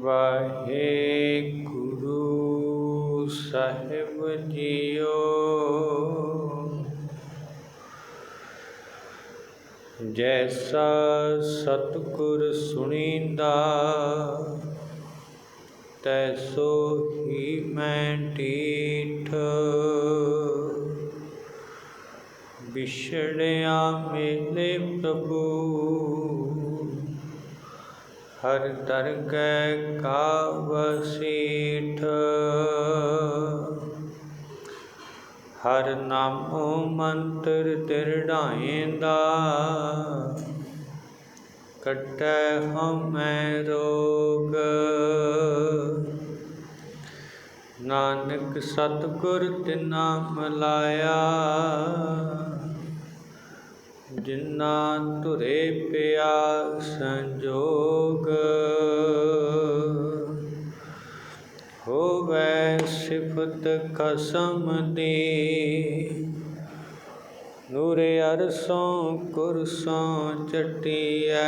ਵਾਹਿਗੁਰੂ ਸਾਹਿਬ JIO. ਜੈਸਾ ਸਤਿਗੁਰ ਸੁਣੀਂਦਾ ਤੈਸੋ ਹੀ ਮੈਂ ਢੀਠ। ਵਿਛੜਿਆ ਮੇਲੇ ਪ੍ਰਭੂ। ਹਰ ਦਰਗਹਿ ਕਾ ਵਸੀਠ ਹਰ ਨਾਮੋ ਮੰਤਰ ਤਿਰੜਾਏਂਦਾ ਕੱਟੈ ਹਮੈ ਰੋਗ। ਨਾਨਕ ਸਤਿਗੁਰ ਤਿਨਾ ਮਲਾਇਆ। ਜਿਨਾ ਧੁਰੇ ਪਿਆ ਸੰਜੋਗ। ਹੋਵੇ ਸਿਫਤ ਕਸਮ ਦੀ। ਨੂਰੇ ਅਰਸੋਂ ਕੁਰਸੋਂ ਚਟੀਐ।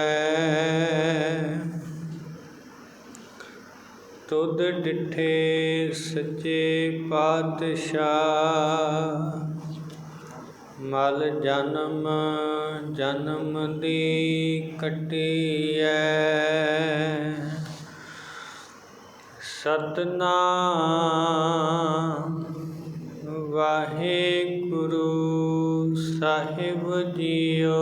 ਤੁਧ ਡਿਠੇ ਸੱਚੇ ਪਾਤਸ਼ਾਹ। ਮਲ ਜਨਮ ਜਨਮ ਦੀ ਕਟੀਐ। ਸਤਨਾਮ ਵਾਹਿਗੁਰੂ ਸਾਹਿਬ ਜੀਓ।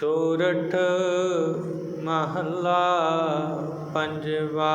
ਸੋਰਠ ਮਹੱਲਾ ਪੰਜਵਾ।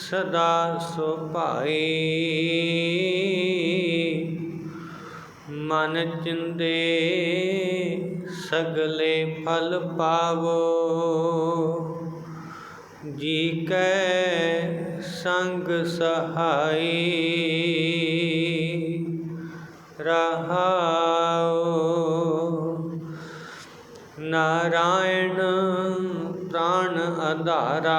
ਸਦਾ ਸੁਭਾਈ ਮਨ ਚਿੰਦੇ ਸਗਲੇ ਫਲ ਪਾਵੋ। ਜੀ ਕੈ ਸੰਗ ਸਹਾਈ ਰਹਾਉ। ਨਾਰਾਇਣ ਪ੍ਰਾਨ ਆਧਾਰਾ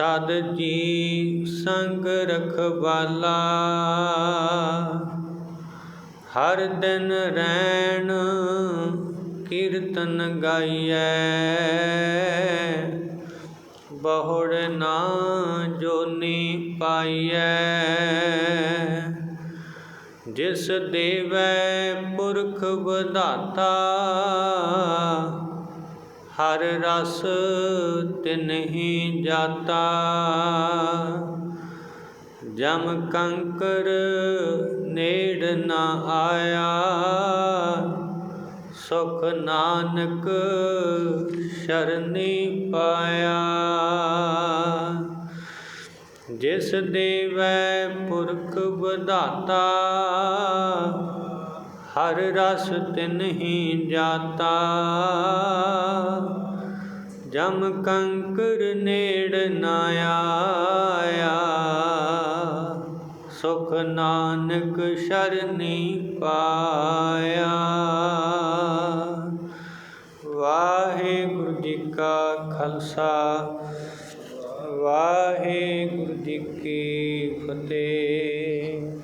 ਸਦ ਜੀ ਸੰਗ ਰਖਵਾਲਾ। ਹਰ ਦਿਨ ਰਹਿਣ ਕੀਰਤਨ ਗਾਈਐ। ਬਹੁੜ ਨਾ ਜੋਨੀ ਪਾਈਐ। ਜਿਸ ਦੇਵੈ ਪੁਰਖ ਵਧਾਤਾ ਹਰ ਰਸ ਤਿਨਹੀ ਜਾਤਾ। ਜਮ ਕੰਕਰ ਨੇੜ ਨਾ ਆਇਆ। ਸੁਖ ਨਾਨਕ ਸ਼ਰਨੀ ਪਾਇਆ। ਜਿਸ ਦੇਵੈ ਪੁਰਖ ਵਧਾਤਾ ਹਰ ਰਸ ਤਿਨਹੀ ਜਾਤਾ। ਜਮ ਕੰਕਰ ਨੇੜ ਨਾ ਆਇਆ। ਸੁਖ ਨਾਨਕ ਸ਼ਰਨੀ ਪਾਇਆ। ਵਾਹਿਗੁਰੂ ਜੀ ਕਾ ਖਾਲਸਾ, ਵਾਹਿਗੁਰੂ ਜੀ ਕੀ ਫਤਿਹ।